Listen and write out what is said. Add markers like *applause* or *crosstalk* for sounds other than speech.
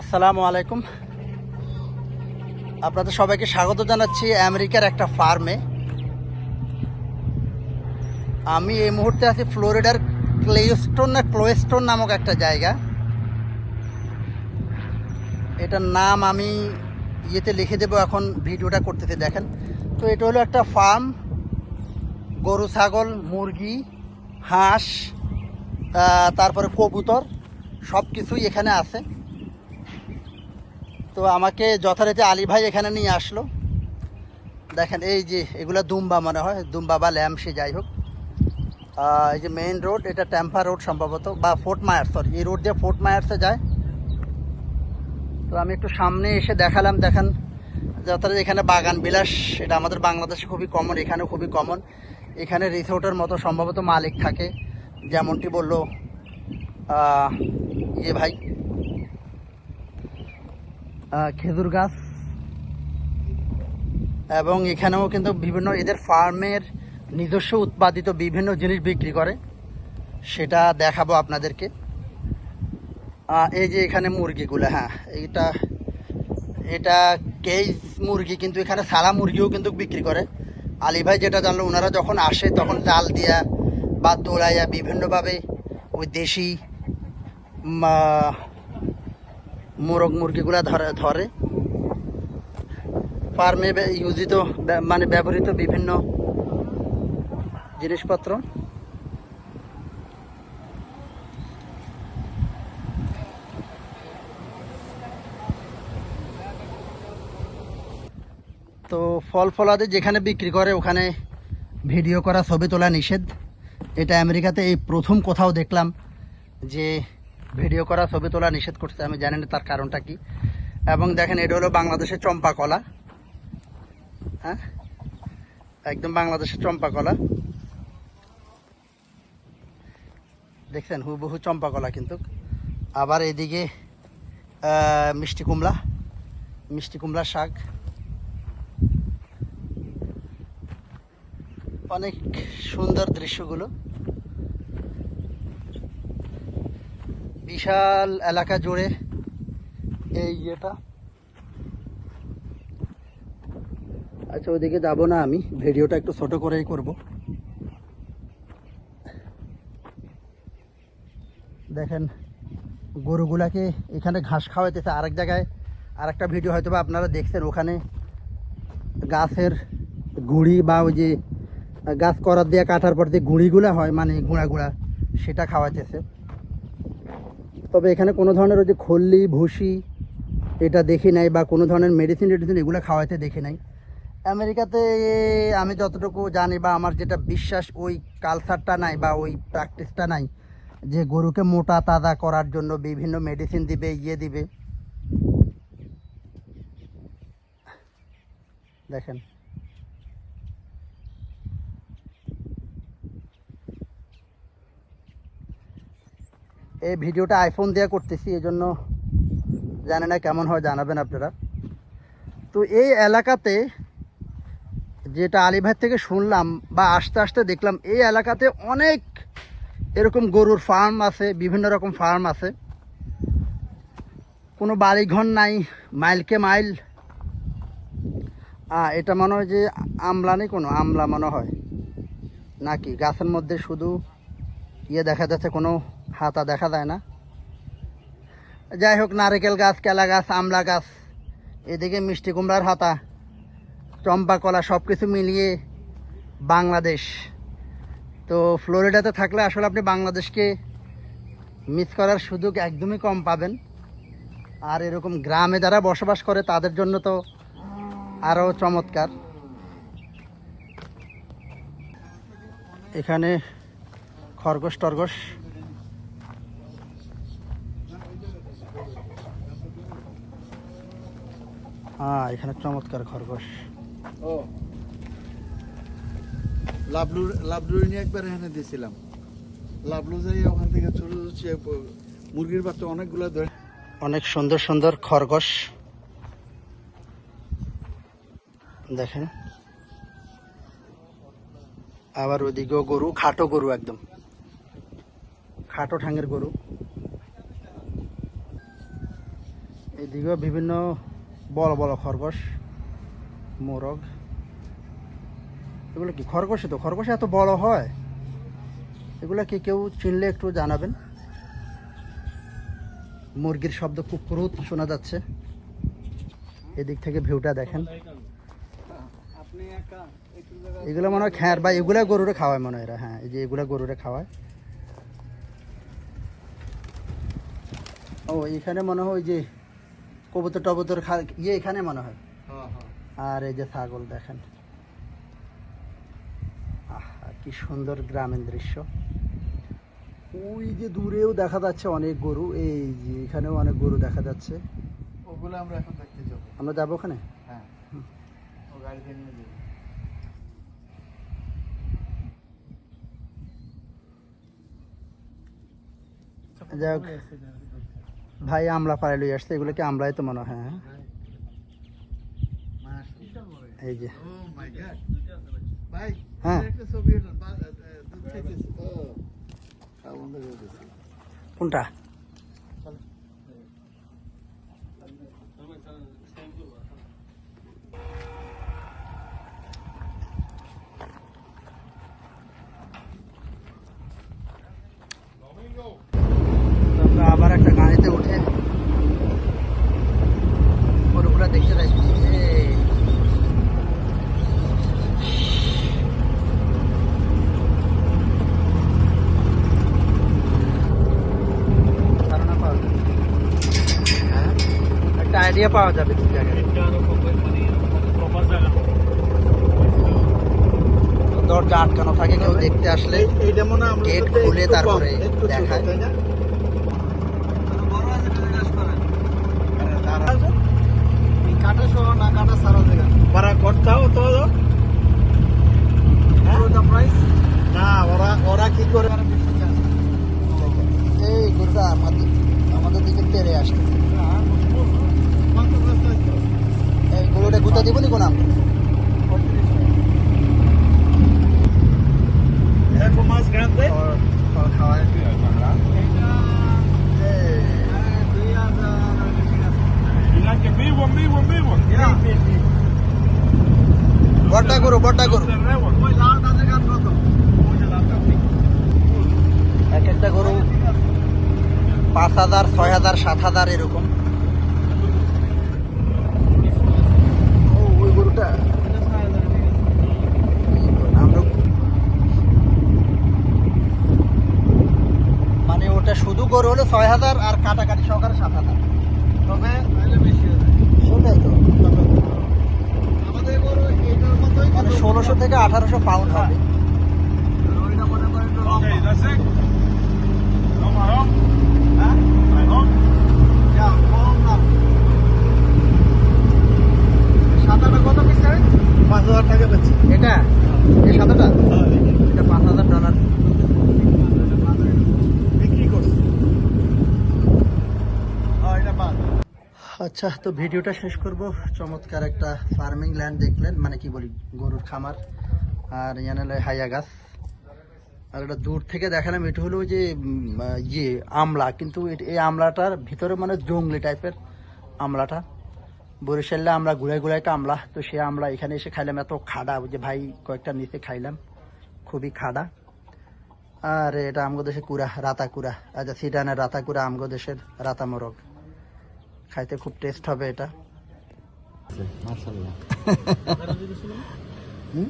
আসসালামু আলাইকুম। আপনাদের সবাইকে স্বাগত জানাচ্ছি আমেরিকার একটা ফার্মে। আমি এই মুহূর্তে আছি ফ্লোরিডার ক্লেস্টোন না ক্লোয়েস্টোন নামক একটা জায়গা। এটার নাম আমি ইয়েতে লিখে দেবো, এখন ভিডিওটা করতেতে দেখেন। তো এটা হলো একটা ফার্ম। গরু, ছাগল, মুরগি, হাঁস তারপরে কবুতর সব কিছুই এখানে আছে। তো আমাকে যথারীতি আলী ভাই এখানে নিয়ে আসলো। দেখেন এই যে এগুলা দুম্বা মনে হয়, দুম্বা বা ল্যাম্পসি যাই হোক। এই যে মেইন রোড এটা ট্যাম্পা রোড সম্ভবত, বা ফোর্ট মায়ার সরি এই রোড দিয়ে ফোর্ট মায়ার্সে যায়। তো আমি একটু সামনে এসে দেখালাম, দেখেন যথারীতি এখানে বাগান বিলাস, এটা আমাদের বাংলাদেশে খুবই কমন এখানেও খুবই কমন এখানে রিসোর্টের মতো সম্ভবত মালিক থাকে, যেমনটি বলল ইয়ে ভাই। খেজুর গাছ। এবং এখানেও কিন্তু বিভিন্ন এদের ফার্মের নিজস্ব উৎপাদিত বিভিন্ন জিনিস বিক্রি করে। সেটা দেখাবো আপনাদেরকে। এই যে এখানে মুরগিগুলো হ্যাঁ এইটা, এটা কেজ মুরগি কিন্তু এখানে সারা মুরগিও কিন্তু বিক্রি করে। আলী ভাই যেটা জানলো ওনারা যখন আসে তখন জাল দিয়া বা দোলাইয়া বিভিন্নভাবে ওই দেশি মোরগ মুরগিগুলা ধরে ধরে। ফার্মে ইউজিত মানে ব্যবহৃত বিভিন্ন জিনিসপত্র। তো ফল ফলাদি যেখানে বিক্রি করে, ওখানে ভিডিও করা, ছবি তোলা নিষেধ। এটা আমেরিকাতে এই প্রথম কোথাও দেখলাম যে ভিডিও করা, ছবি তোলা নিষেধ করছে, আমি জানি না তার কারণটা কি। এবং দেখেন, এটা হলো বাংলাদেশের চম্পা কলা। হ্যাঁ? একদম বাংলাদেশের চম্পা কলা। দেখছেন, হুবহু চম্পা কলা কিন্তু। আবার এদিকে মিষ্টি কুমড়া মিষ্টি কুমড়া শাক। অনেক সুন্দর দৃশ্যগুলো। বিশাল এলাকা জুড়ে এই ইয়েটা। আচ্ছা ওদিকে যাব না আমি। ভিডিওটা একটু ছোট করেই করব। দেখেন, গরুগুলাকে এখানে ঘাস খাওয়াইতেছে। আরেক জায়গায় আরেকটা ভিডিও হয়তো আপনারা দেখছেন। ওখানে গাছের গুঁড়ি বা ওই যে গাছ করার দিয়ে কাটার পর যে গুঁড়িগুলো হয় মানে গুঁড়া গুঁড়া, সেটা খাওয়াইতেছে। তবে এখানে কোনো ধরনের ওই যে খল্লি, ভুসি এটা দেখি নাই বা কোনো ধরনের মেডিসিন টেডিসিন এগুলো খাওয়াইতে দেখি নাই। আমেরিকাতে আমি যতটুকু জানি বা আমার যেটা বিশ্বাস, ওই কালচারটা নাই বা ওই প্র্যাকটিসটা নাই যে গরুকে মোটা তাজা করার জন্য বিভিন্ন মেডিসিন দিবে ইয়ে দিবে। দেখেন। এই ভিডিওটা আইফোন দিয়ে করতেছি এই জন্য জানি না কেমন হয়, জানাবেন আপনারা। তো এই এলাকাতে যেটা আলিভাই থেকে শুনলাম বা আস্তে আস্তে দেখলাম, এই এলাকাতে অনেক এরকম গরুর ফার্ম আছে, বিভিন্ন রকম ফার্ম আছে। কোনো বাড়িঘর নাই, মাইলকে মাইল। এটা মনে হয় যে আমলা নেই কোনো, আমলা মনে হয়। নাকি গাছের মধ্যে শুধু ইয়ে দেখা যাচ্ছে কোনো হাতা দেখা যায় না। যাই হোক, নারিকেল গাছ, কেলা গাছ, আমলা গাছ, এদিকে মিষ্টি কুমড়ার হাতা, চম্পা কলা সব কিছু মিলিয়ে বাংলাদেশ। তো ফ্লোরিডাতে থাকলে আসলে আপনি বাংলাদেশকে মিস করার সুযোগ একদমই কম পাবেন। আর এরকম গ্রামে যারা বসবাস করে, তাদের জন্য তো আরও চমৎকার। এখানে খরগোশ টরগোশ হ্যাঁ এখানে চমৎকার খরগোশ। ও। লাবলু লাবলুর নিয়ে একবার এখানে দিয়েছিলাম। লাবলু যাই ওখান থেকে ছোট ছোট মুরগির বাচ্চা অনেকগুলো ধরে। অনেক সুন্দর সুন্দর খরগোশ। দেখেন। আবার ওদিকেও গরু খাটো গরু একদম। খাটো ঠাঙের গরু। এদিকেও বিভিন্ন বড় বড় খরগোশ, মোরগ। এগুলো কি খরগোশে তো? খরগোশ এত বড় হয়? এগুলো কি কেউ চিনলে একটু জানাবেন? মুরগির শব্দ খুব ক্রুত শোনা যাচ্ছে। এদিক থেকে ভিউটা দেখেন। এগুলো মনে হয় খ্যার, বা এগুলা গরুরে খাওয়ায় মনে হয় এরা। হ্যাঁ এই যে এগুলা গরুরে খাওয়ায়। ও, এখানে মনে হয় যে কবুতর টবুতর ইয়ে এখানে মনে হয়। হ্যাঁ হ্যাঁ। আর এই যে ছাগল দেখেন। আহা কি সুন্দর গ্রামীণ দৃশ্য। ওই যে দূরেও দেখা যাচ্ছে অনেক গরু এই যে এখানেও অনেক গরু দেখা যাচ্ছে। ওগুলো আমরা এখন দেখতে যাব। আমরা যাব ওখানে? হ্যাঁ। ও গাড়িতে নিয়ে যাব। যাই হোক। ভাই আমলা পাড়ায় লই আসছে, এগুলো কি আমলাই তো মনে হয় হ্যাঁ? এই যে। হ্যাঁ। এটা একটা ছবি ওঠান। বা- এ, এ, দুধ খাইতেছে। ও, খাওয়া বন্ধ করে দিয়েছে। কোনটা আমরা আবার একটা গাড়িতে উঠে গরুগুলা দেখতে যাই এই। ধারণা পাওয়া যাবে হ্যাঁ আইডিয়া পাওয়া যাবে দু জায়গায়। দরজা আটকানো থাকে কেউ দেখতে আসলে মনে হয় গেট খুলে তারপরে দেখায়। দাঁড়া। কাটা সহ না কাটা সারা জায়গা। ভাড়া করতাও তো হ্যাঁ? না ওরা ওরা কি করে এই গরুটা আমাদের আমাদের দিকে তেড়ে আসছে এই গরুটা গুতা দিব নি কোন আমরা এরকম মাছ গ্রান্তে খড় খড় খাওয়ায় এই, Like a big one, big one, big one. বড়টা গরু. এক একটা গরু পাঁচ হাজার, ছয় হাজার, সাত হাজার এরকম। ওই গরুটা মানে ওটা শুধু গরু হলে ছয় হাজার আর কাটাকাটি সহকারে সাত হাজার। তবে বেশি হবে সেটাই তো আমাদের গরু এটার মতোই ষোলোশো থেকে আঠারোশো পাউন্ড হবে। ওইটা মনে করেন তো Okay, লম্বা। that's it. No, I don't. হ্যাঁ? I don't. যা, কম দাম। সাদাটা কত পিস হবে? পাঁচ হাজার টাকা পাচ্ছি এটা এই সাদাটা এটা পাঁচ হাজার ডলার বিক্রি করছি হ্যাঁ, এটা পাঁচ আচ্ছা তো ভিডিওটা শেষ করব। চমৎকার একটা ফার্মিং ল্যান্ড দেখলেন মানে কি বলি, গরুর খামার, আর ইয়ানে হাইয়া গাছ। আর এটা দূর থেকে দেখালাম, এটা হলো যে ইয়ে আমলা। কিন্তু এই আমলাটার ভিতরে মানে জঙ্গলি টাইপের আমলাটা। বরিশালে আমরা গুড়াই গুড়াই একটা আমলা, তো সে আমলা এখানে এসে খাইলাম, এত খাড়া যে ভাই কয়েকটা নিচে খাইলাম, খুবই খাড়া আর এটা আমগো দেশের কুড়া রাতা কুড়া আচ্ছা সিডানের রাতা কুড়া আমগো দেশের রাতা মোরগ খাইতে খুব টেস্ট হবে এটা মাশাআল্লাহ *laughs* হুম?